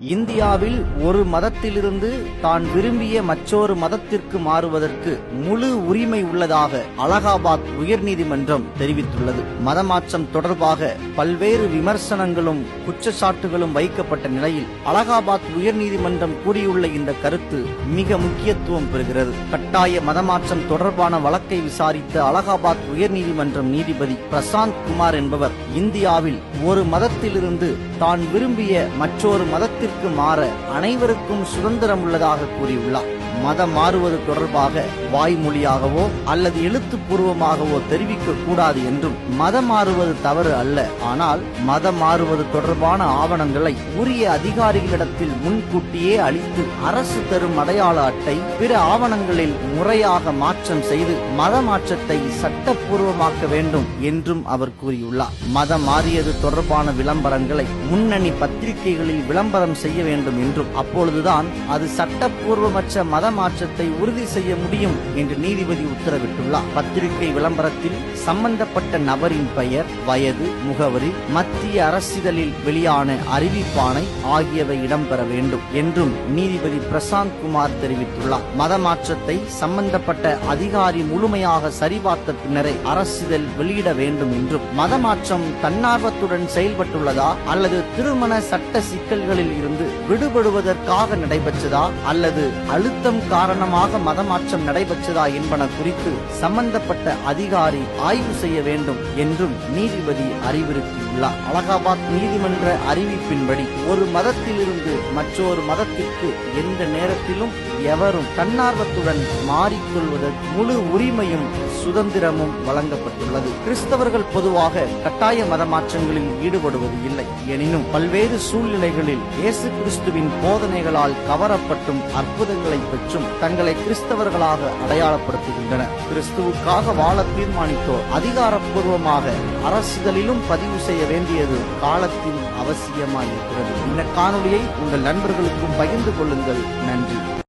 இந்தியாவில் ஒரு மதத்திலிருந்து தான் விரும்பிய மற்றொரு மதத்திற்கு மாறுவதற்கு முழு உரிமை உள்ளதாக அலகாபாத் உயர்நீதிமன்றம் தெரிவித்துள்ளது. மதமாற்றம் தொடர்பாக பல்வேறு விமர்சனங்களும் குற்றச்சாட்டுகளும் வைக்கப்பட்ட நிலையில் அலகாபாத் உயர்நீதிமன்றம் கூறியுள்ள இந்த கருத்து மிக முக்கியத்துவம் பெறுகிறது. கட்டாய மதமாற்றம் தொடர்பான வழக்கை விசாரித்த அலகாபாத் உயர்நீதிமன்றம் நீதிபதி பிரசாந்த் குமார் என்பவர் இந்தியாவில் ஒரு மதத்திலிருந்து தான் விரும்பிய மற்றொரு மதத்தில் மதத்திற்கு மாற அனைவருக்கும் சுதந்திரம் உள்ளதாக கூறியுள்ளார். மதம் மாறுவது தொடர்பாக வாய்மொழியாகவோ அல்லது எழுத்துப்பூர்வமாகவோ தெரிவிக்க கூடாது என்றும் மதம் மாறுவது தவறு அல்ல. ஆனால் மதம் மாறுவது தொடர்பான ஆவணங்களை உரிய அதிகாரிகளிடத்தில் முன்கூட்டியே அளித்து அரசு தரும் அடையாள அட்டை பிற ஆவணங்களில் முறையாக மாற்றம் செய்து மத மாற்றத்தை சட்டப்பூர்வமாக்க வேண்டும் என்றும் அவர் கூறியுள்ளார். மதம் மாறியது தொடர்பான விளம்பரங்களை முன்னணி பத்திரிகைகளில் விளம்பரம் செய்ய வேண்டும் என்றும் அப்பொழுதுதான் அது சட்டப்பூர்வமற்ற மத மாற்றத்தை உறுதி செய்ய முடியும் என்று நீதிபதி உத்தரவிட்டுள்ளார். பத்திரிகை விளம்பரத்தில் சம்பந்தப்பட்ட நபரின் பெயர் வயது முகவரி மத்திய அரசிதழில் வெளியான அறிவிப்பானை ஆகியவை இடம்பெற வேண்டும் என்றும் நீதிபதி பிரசாந்த் குமார் தெரிவித்துள்ளார். மத மாற்றத்தை சம்பந்தப்பட்ட அதிகாரி முழுமையாக சரிபார்த்த பின்னரே அரசிதழ் வெளியிட வேண்டும் என்றும் மதமாற்றம் தன்னார்வத்துடன் செயல்பட்டுள்ளதா அல்லது திருமண சட்ட சிக்கல்களில் இருந்து விடுபடுவதற்காக நடைபெற்றதா அல்லது அழுத்தம் காரணமாக மதமாற்றம் நடைபெற்றதா என்பன குறித்து சம்பந்தப்பட்ட அதிகாரி ஆய்வு செய்ய வேண்டும் என்றும் நீதிபதி அறிவுறுத்தியுள்ளார். அலகாபாத் நீதிமன்ற அறிவிப்பின்படி ஒரு மதத்திலிருந்து மற்றொரு மதத்திற்கு எந்த நேரத்திலும் எவரும் தன்னார்வத்துடன் மாறிக்கொள்வதற்கு முழு உரிமையும் சுதந்திரமும் வழங்கப்பட்டுள்ளது. கிறிஸ்தவர்கள் பொதுவாக கட்டாய மதமாற்றங்களில் ஈடுபடுவது இல்லை. எனினும் பல்வேறு சூழ்நிலைகளில் இயேசு கிறிஸ்துவின் போதனைகளால் கவரப்பட்டும் அற்புதங்களை பெற்றும் தங்களை கிறிஸ்தவர்களாக அடையாளப்படுத்துகின்றனர் கிறிஸ்துவுக்காக வாழ தீர்மானித்தோர் அதிகாரப்பூர்வமாக அரசுகளிலும் பதிவு செய்ய வேண்டியது காலத்தின் அவசியமாயிருக்கிறது. இந்த காணொளியை உங்கள் நண்பர்களுக்கும் பகிர்ந்து கொள்ளுங்கள். நன்றி.